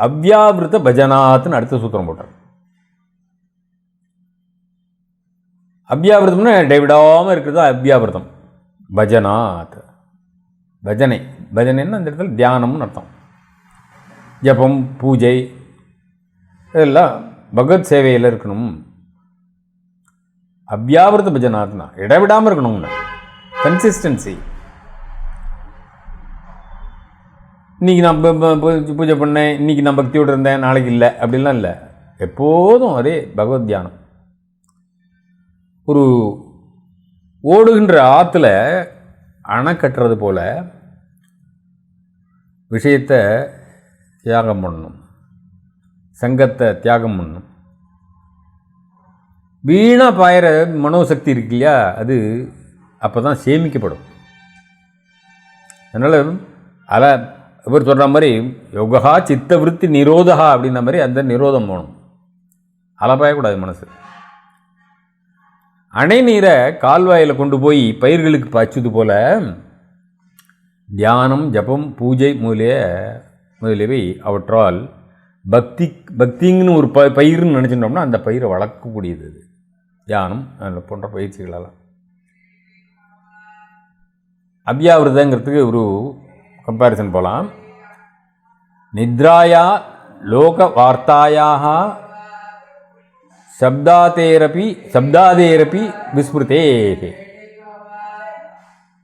அவ்யாவிருத்த பஜனாத்னு அடுத்த சூத்திரம் போட்டார். அவ்யாவிரதம்னா இடைவிடாமல் இருக்கிறது அவ்யாவிரதம் பஜனாத். பஜனை. பஜனைன்னா அந்த இடத்துல? தியானம்னு அர்த்தம். ஜபம் பூஜை இதெல்லாம் பகவத் சேவையில் இருக்கணும். அவ்யாவிரத பஜனாத்னா. இடைவிடாமல் இருக்கணும்னா. கன்சிஸ்டன்சி இன்னைக்கு நான் பூஜை பண்ணேன் இன்னைக்கு நான் பக்தியோடு இருந்தேன் நாளைக்கு இல்லை. அப்படிலாம் இல்லை. எப்போதும் அதே பகவத் தியானம். ஒரு ஓடுகின்ற ஆற்றுல அணை கட்டுறது போல விஷயத்தை தியாகம் பண்ணணும் சங்கத்தை தியாகம் பண்ணணும் வீணாக பாயிற மனோசக்தி இருக்கு இல்லையா? அது அப்போ தான் சேமிக்கப்படும். அதனால் அதை இவர் சொல்கிற மாதிரி யோகா சித்த விற்பி நிரோதகா அப்படின்ற மாதிரி அந்த நிரோதம் போகணும். அலப்பாயக்கூடாது மனசு. அணை நீரை கால்வாயில் கொண்டு போய் பயிர்களுக்கு பாய்ச்சது போல் தியானம் ஜபம் பூஜை முதலிய முதலியவை அவற்றால் பக்தி பக்திங்கன்னு ஒரு ப பயிர்னு நினச்சிட்டோம்னா அந்த பயிரை வளர்க்கக்கூடியது அது தியானம் அதில் போன்ற பயிற்சிகளெல்லாம் அவ்யாவிரதங்கிறதுக்கு ஒரு கம்பேரிசன் போகலாம் நித்ராயா லோக வார்த்தாயாக சப்தாதேரபி சப்தாதேரபி விஸ்மிருதேகே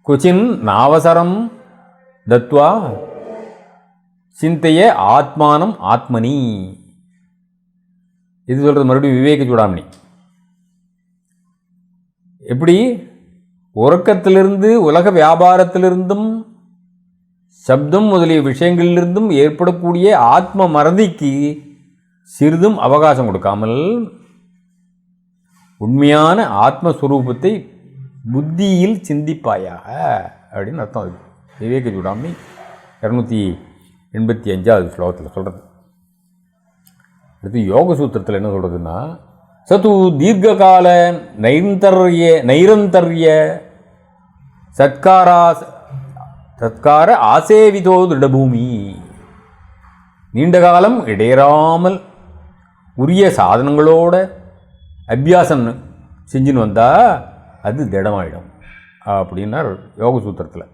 குச்சின் நாவசரம் தத்வா சிந்தைய ஆத்மானம் ஆத்மனி. இது சொல்கிறது மறுபடியும் விவேக சூடாமணி. எப்படி? உறக்கத்திலிருந்து உலக வியாபாரத்திலிருந்தும் சப்தம் முதலிய விஷயங்களிலிருந்தும் ஏற்படக்கூடிய ஆத்ம மறதிக்கு சிறிதும் அவகாசம் கொடுக்காமல் உண்மையான ஆத்மஸ்வரூபத்தை புத்தியில் சிந்திப்பாயாக அப்படின்னு அர்த்தம் அது. விவேக சூடாமணி இரநூத்தி எண்பத்தி அஞ்சாவது ஸ்லோகத்தில் சொல்கிறது அடுத்து யோக சூத்திரத்தில் என்ன சொல்கிறதுன்னா சது தீர்க்கால நைந்தர்ய நைரந்தர்ய சத்காரா சத்கார ஆசேவிதோ திருடபூமி. நீண்ட காலம் இடையறாமல் உரிய சாதனங்களோட அபியாசம் செஞ்சுன்னு வந்தால் அது திடமாயிடும் அப்படின்னார் யோக சூத்திரத்தில்